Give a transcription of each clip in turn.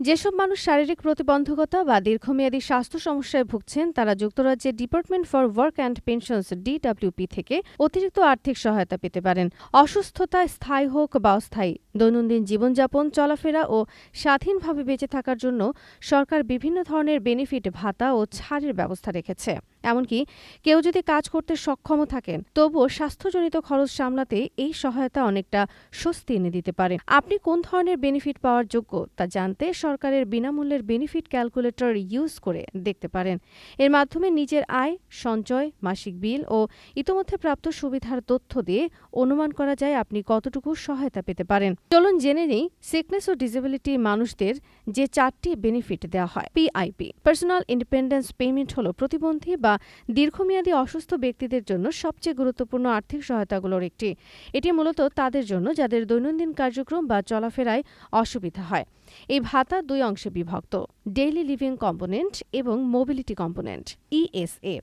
যেসব মানুষ শারীরিক প্রতিবন্ধকতা বা দীর্ঘমেয়াদী স্বাস্থ্য সমস্যায় ভুগছেন, তারা যুক্তরাজ্যের department for work and pensions DWP থেকে অতিরিক্ত আর্থিক সহায়তা পেতে পারেন। অসুস্থতা স্থায়ী হোক বা অস্থায়ী, দৈনন্দিন জীবনযাপন, চলাফেরা ও স্বাধীনভাবে বেঁচে থাকার জন্য সরকার বিভিন্ন ধরনের বেনিফিট, ভাতা ও ছাড়ের ব্যবস্থা রেখেছে। এমনকি কেউ যদি কাজ করতে সক্ষমও থাকেন, তবুও স্বাস্থ্যজনিত খরচ সামলাতে এই সহায়তা অনেকটা স্বস্তি এনে দিতে পারে। আপনি কোন ধরনের বেনিফিট পাওয়ার যোগ্য তা জানতে সরকারের বিনামূল্যের বেনিফিট ক্যালকুলেটর ইউজ করে দেখতে পারেন। এর মাধ্যমে নিজের আয়, সঞ্চয়, মাসিক বিল ও ইতোমধ্যে প্রাপ্ত সুবিধার তথ্য দিয়ে অনুমান করা যায় আপনি কতটুকু সহায়তা পেতে পারেন। চলুন জেনে নেই সিকনেস ও ডিসেবিলিটি মানুষদের যে চারটি বেনিফিট দেওয়া হয়। পিআইপি পার্সোনাল ইন্ডিপেন্ডেন্স পেমেন্ট হল প্রতিবন্ধী বা দীর্ঘমেয়াদী অসুস্থ ব্যক্তিদের জন্য সবচেয়ে গুরুত্বপূর্ণ আর্থিক সহায়তাগুলোর একটি। এটি মূলত তাদের জন্য যাদের দৈনন্দিন কার্যক্রম বা চলাফেরায় অসুবিধা হয়। এই ভাতা দুই অংশে বিভক্ত ডেইলি লিভিং কম্পোনেন্ট এবং mobility component ESA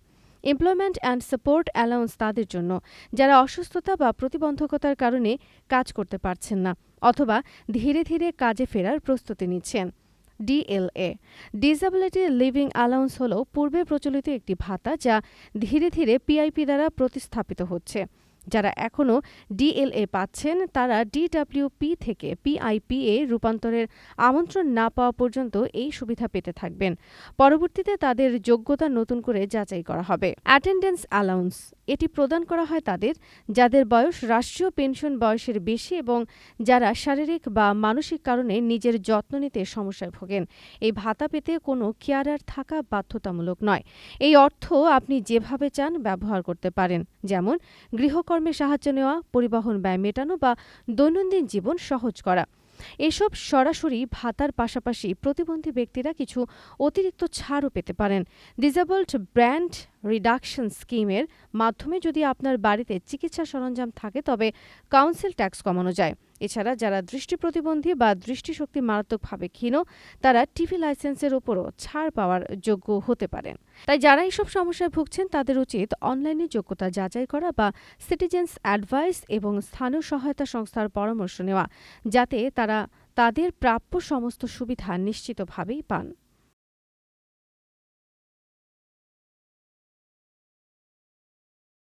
employment and support allowance তাদের জন্য, যারা অসুস্থতা বা প্রতিবন্ধকতার কারণে কাজ করতে পারছেন না, অথবা ধীরে ধীরে কাজে ফেরার প্রস্তুতি নিচ্ছেন। ডিএলএ ডিসএবিলিটি লিভিং অ্যালাউন্স হল পূর্বে প্রচলিত একটি ভাতা যা ধীরে ধীরে পিআইপি দ্বারা প্রতিস্থাপিত হচ্ছে। যারা এখনও ডিএলএ পাচ্ছেন, তারা ডিডব্লিউপি থেকে পিআইপিএ রূপান্তরের আমন্ত্রণ না পাওয়া পর্যন্ত এই সুবিধা পেতে থাকবেন। পরবর্তীতে তাদের যোগ্যতা নতুন করে যাচাই করা হবে। অ্যাটেন্ডেন্স অ্যালাউন্স, এটি প্রদান করা হয় তাদের, যাদের বয়স রাষ্ট্রীয় পেনশন বয়সের বেশি এবং যারা শারীরিক বা মানসিক কারণে নিজের যত্ন নিতে সমস্যায় ভোগেন। এই ভাতা পেতে কোনো কেয়ারার থাকা বাধ্যতামূলক নয়। এই অর্থ আপনি যেভাবে চান ব্যবহার করতে পারেন। যেমন গৃহকর্মে সাহায্য নেওয়া, পরিবহন ব্যয় মেটানো বা দৈনন্দিন জীবন সহজ করা। এসব সরাসরি ভাতার পাশাপাশি প্রতিবন্ধী ব্যক্তিরা কিছু অতিরিক্ত ছাড়ও পেতে পারেন। ডিসেবলড ব্র্যান্ড রিডাকশন স্কিমের মাধ্যমে যদি আপনার বাড়িতে চিকিৎসা সরঞ্জাম থাকে, তবে কাউন্সিল ট্যাক্স কমানো যায়। এছাড়া যারা দৃষ্টি প্রতিবন্ধী বা দৃষ্টিশক্তি মারাত্মকভাবে ক্ষীণ, তারা টিভি লাইসেন্সের ওপরও ছাড় পাওয়ার যোগ্য হতে পারেন তাই যারা এইসব সমস্যায় ভুগছেন, তাদের উচিত অনলাইনে যোগ্যতা যাচাই করা বা সিটিজেন্স অ্যাডভাইস এবং স্থানীয় সহায়তা সংস্থার পরামর্শ নেওয়া, যাতে তারা তাদের প্রাপ্য সমস্ত সুবিধা নিশ্চিতভাবেই পান।